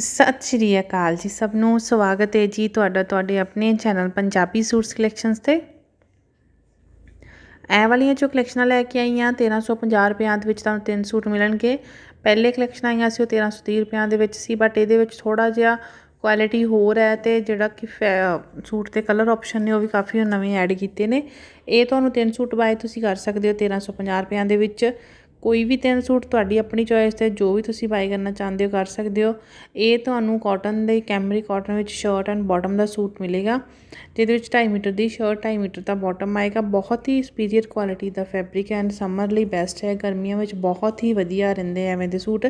ਸਤਿ ਸ਼੍ਰੀ ਅਕਾਲ ਜੀ ਸਭ ਨੂੰ। ਸਵਾਗਤ ਹੈ ਜੀ ਤੁਹਾਡਾ ਤੁਹਾਡੇ ਆਪਣੇ ਚੈਨਲ ਪੰਜਾਬੀ ਸੂਟਸ ਕਲੈਕਸ਼ਨਸ ਤੇ। ਇਹ ਵਾਲੀਆਂ ਜੋ ਕਲੈਕਸ਼ਨਾਂ ਲੈ ਕੇ ਆਈਆਂ 1350 ਰੁਪਿਆਂ ਦੇ ਵਿੱਚ ਤੁਹਾਨੂੰ ਤਿੰਨ ਸੂਟ ਮਿਲਣਗੇ। ਪਹਿਲੇ ਕਲੈਕਸ਼ਨ ਆਈਆਂ ਸੀ ਉਹ 1330 ਰੁਪਿਆਂ ਦੇ ਵਿੱਚ ਸੀ ਬਟ ਇਹਦੇ ਵਿੱਚ ਥੋੜਾ ਜਿਹਾ ਕੁਆਲਿਟੀ ਹੋਰ ਹੈ ਤੇ ਜਿਹੜਾ ਕਿ ਸੂਟ ਦੇ ਕਲਰ ਆਪਸ਼ਨ ਨੇ ਉਹ ਵੀ ਕਾਫੀ ਨਵੇਂ ਐਡ ਕੀਤੇ ਨੇ। ਇਹ ਤੁਹਾਨੂੰ ਤਿੰਨ ਸੂਟ ਬਾਏ ਤੁਸੀਂ ਕਰ ਸਕਦੇ ਹੋ 1350 ਰੁਪਿਆਂ ਦੇ ਵਿੱਚ। ਕੋਈ ਵੀ ਤਿੰਨ ਸੂਟ ਤੁਹਾਡੀ ਆਪਣੀ ਚੋਇਸ ਤੇ ਜੋ ਵੀ ਤੁਸੀਂ ਬਾਈ ਕਰਨਾ ਚਾਹੁੰਦੇ ਹੋ ਕਰ ਸਕਦੇ ਹੋ। ਇਹ ਤੁਹਾਨੂੰ ਕਾਟਨ ਦੇ ਕੈਮਰੀ ਕਾਟਨ ਵਿੱਚ ਸ਼ਰਟ ਐਂਡ ਬਾਟਮ ਦਾ ਸੂਟ ਮਿਲੇਗਾ, ਜਿਹਦੇ ਵਿੱਚ 2.5 ਮੀਟਰ ਦੀ ਸ਼ਰਟ 2.5 ਮੀਟਰ ਦਾ ਬਾਟਮ ਆਏਗਾ। ਬਹੁਤ ਹੀ ਸੁਪੀਰੀਅਰ ਕੁਆਲਿਟੀ ਦਾ ਫੈਬਰਿਕ ਐਂਡ ਸਮਰ ਲਈ ਬੈਸਟ ਹੈ। ਗਰਮੀਆਂ ਵਿੱਚ ਬਹੁਤ ਹੀ ਵਧੀਆ ਰਹਿੰਦੇ ਐਵੇਂ ਦੇ ਸੂਟ।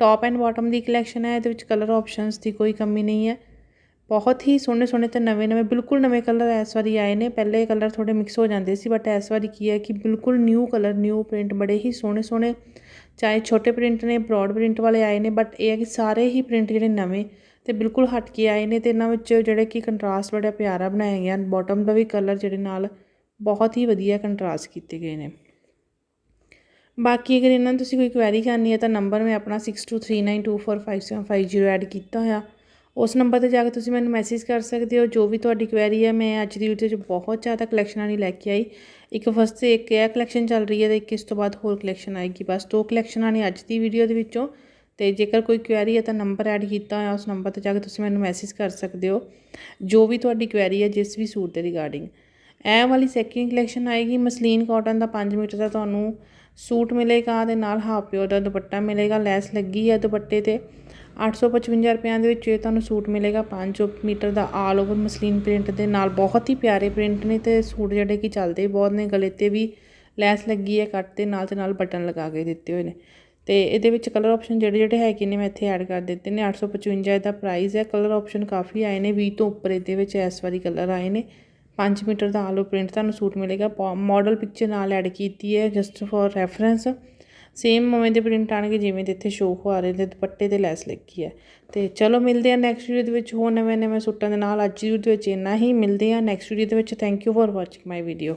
ਟੌਪ ਐਂਡ ਬਾਟਮ ਦੀ ਕਲੈਕਸ਼ਨ ਹੈ, ਇਹਦੇ ਵਿੱਚ ਕਲਰ ਆਪਸ਼ਨਸ ਦੀ ਕੋਈ ਕਮੀ ਨਹੀਂ ਹੈ। ਬਹੁਤ ਹੀ ਸੋਹਣੇ ਸੋਹਣੇ ਤੇ ਨਵੇਂ ਨਵੇਂ, ਬਿਲਕੁਲ ਨਵੇਂ ਕਲਰ ਇਸ ਵਾਰੀ ਆਏ ਨੇ। ਪਹਿਲੇ ਕਲਰ ਥੋੜੇ ਮਿਕਸ ਹੋ ਜਾਂਦੇ ਸੀ ਬਟ ਇਸ ਵਾਰੀ ਕੀ ਹੈ ਕਿ ਬਿਲਕੁਲ ਨਿਊ ਕਲਰ ਨਿਊ ਪ੍ਰਿੰਟ ਬੜੇ ਹੀ ਸੋਹਣੇ ਸੋਹਣੇ, ਚਾਹੇ ਛੋਟੇ ਪ੍ਰਿੰਟ ਨੇ ਬ੍ਰੌਡ ਪ੍ਰਿੰਟ ਵਾਲੇ ਆਏ ਨੇ ਬਟ ਇਹ ਹੈ ਕਿ ਸਾਰੇ ਹੀ ਪ੍ਰਿੰਟ ਜਿਹੜੇ ਨਵੇਂ ਤੇ ਬਿਲਕੁਲ ਹਟ ਕੇ ਆਏ ਨੇ ਤੇ ਇਹਨਾਂ ਵਿੱਚ ਜਿਹੜੇ ਕਿ ਕੰਟਰਾਸਟ ਬੜਾ ਪਿਆਰਾ ਬਣਾਇਆ ਗਿਆ ਬਾਟਮ ਦਾ ਵੀ ਕਲਰ ਜਿਹੜੇ ਨਾਲ ਬਹੁਤ ਹੀ ਵਧੀਆ ਕੰਟਰਾਸਟ ਕੀਤੇ ਗਏ ਨੇ। ਬਾਕੀ ਅਗਰ ਇਹਨਾਂ ਤੁਸੀਂ ਕੋਈ ਕੁਐਰੀ ਕਰਨੀ ਹੈ ਤਾਂ ਨੰਬਰ ਮੈਂ ਆਪਣਾ 6239245750 ਐਡ ਕੀਤਾ ਹੋਇਆ। ਉਸ ਨੰਬਰ ਤੇ ਜਾ ਕੇ ਤੁਸੀਂ ਮੈਨੂੰ ਮੈਸੇਜ ਕਰ ਸਕਦੇ ਹੋ, ਜੋ ਵੀ ਤੁਹਾਡੀ ਕੁਐਰੀ ਹੈ, ਮੈਂ ਅੱਜ ਦੀ ਵੀਡੀਓ 'ਚ ਬਹੁਤ ਜ਼ਿਆਦਾ ਕਲੈਕਸ਼ਨਾਂ ਨਹੀਂ ਲੈ ਕੇ ਆਈ। ਇੱਕ ਫਸਟ ਤੇ ਇੱਕ ਇਹ ਕਲੈਕਸ਼ਨ ਚੱਲ ਰਹੀ ਹੈ ਤੇ ਇੱਕ ਇਸ ਤੋਂ ਬਾਅਦ ਹੋਰ ਕਲੈਕਸ਼ਨ ਆਏਗੀ। ਬਸ ਦੋ ਕਲੈਕਸ਼ਨਾਂ ਨੇ ਅੱਜ ਦੀ ਵੀਡੀਓ ਦੇ ਵਿੱਚੋਂ ਤੇ ਜੇਕਰ ਕੋਈ ਕੁਐਰੀ ਹੈ ਤਾਂ ਨੰਬਰ ਐਡ ਕੀਤਾ ਹੋਇਆ, ਉਸ ਨੰਬਰ ਤੇ ਜਾ ਕੇ ਤੁਸੀਂ ਮੈਨੂੰ ਮੈਸੇਜ ਕਰ ਸਕਦੇ ਹੋ, ਜੋ ਵੀ ਤੁਹਾਡੀ ਕੁਐਰੀ ਹੈ, ਜਿਸ ਵੀ ਸੂਟ ਦੇ ਰਿਗਾਰਡਿੰਗ ਇਹ ਵਾਲੀ ਸੈਕਿੰਡ ਕਲੈਕਸ਼ਨ ਆਏਗੀ, ਮਸਲੀਨ ਕਾਟਨ ਦਾ 5 ਮੀਟਰ ਦਾ ਤੁਹਾਨੂੰ ਸੂਟ ਮਿਲੇਗਾ ਤੇ ਨਾਲ ਹਾਫ ਪਿਓਰ ਦਾ ਦੁਪੱਟਾ ਮਿਲੇਗਾ, ਲੈਸ ਲੱਗੀ ਹੈ ਦੁਪੱਟੇ ਤੇ। 855 ਰੁਪਿਆਂ ਦੇ ਵਿੱਚ ਇਹ ਤੁਹਾਨੂੰ ਸੂਟ ਮਿਲੇਗਾ 5 ਮੀਟਰ ਦਾ ਆਲ ਓਵਰ ਮਸਲੀਨ ਪ੍ਰਿੰਟ ਦੇ ਨਾਲ। ਬਹੁਤ ਹੀ ਪਿਆਰੇ ਪ੍ਰਿੰਟ ਨੇ ਤੇ ਸੂਟ ਜਿਹੜੇ ਕਿ ਚੱਲਦੇ ਬਹੁਤ ਨੇ, ਗਲੇ ਤੇ ਵੀ ਲੈਸ ਲੱਗੀ ਹੈ ਕੱਟ 'ਤੇ ਨਾਲ ਤੇ ਨਾਲ ਬਟਨ ਲਗਾ ਕੇ ਦਿੱਤੇ ਹੋਏ ਨੇ। ਤੇ ਇਹਦੇ ਵਿੱਚ ਕਲਰ ਆਪਸ਼ਨ ਜਿਹੜੇ ਜਿਹੜੇ ਹੈਗੇ ਨੇ ਮੈਂ ਇੱਥੇ ਐਡ ਕਰ ਦਿੱਤੇ ਨੇ। 855 ਇਹਦਾ ਪ੍ਰਾਈਸ ਹੈ। ਕਲਰ ਆਪਸ਼ਨ ਕਾਫੀ ਆਏ ਨੇ। 20 ਤੋਂ ਉੱਪਰ ਇਹਦੇ ਵਿੱਚ ਇਸ ਵਾਰੀ ਕਲਰ ਆਏ ਨੇ। 5 ਮੀਟਰ ਦਾ ਆਲੂ ਪ੍ਰਿੰਟ ਤੁਹਾਨੂੰ ਸੂਟ ਮਿਲੇਗਾ। ਮਾਡਲ ਪਿਕਚਰ ਨਾਲ ਐਡ ਕੀਤੀ ਹੈ ਜਸਟ ਫॉर ਰੈਫਰੈਂਸ ਸੇਮ ਉਵੇਂ ਦੇ ਪ੍ਰਿੰਟ ਆਣਗੇ ਜਿਵੇਂ ਦੇ ਇੱਥੇ ਸ਼ੋਅ ਹੋ ਰਹੇ ਨੇ ਦੁਪੱਟੇ ਤੇ ਲੈਸ ਲੱਗੀ ਹੈ। ਤੇ ਚਲੋ ਮਿਲਦੇ ਆ ਨੈਕਸਟ ਵੀਡੀਓ ਦੇ ਵਿੱਚ ਹੋਰ ਨਵੇਂ ਨਵੇਂ ਸੂਟਾਂ ਦੇ ਨਾਲ। ਅੱਜ ਦੀ ਵੀਡੀਓ ਵਿੱਚ ਇੰਨਾ ਹੀ। ਮਿਲਦੇ ਆ ਨੈਕਸਟ ਵੀਡੀਓ ਦੇ ਵਿੱਚ। Thank you for watching my video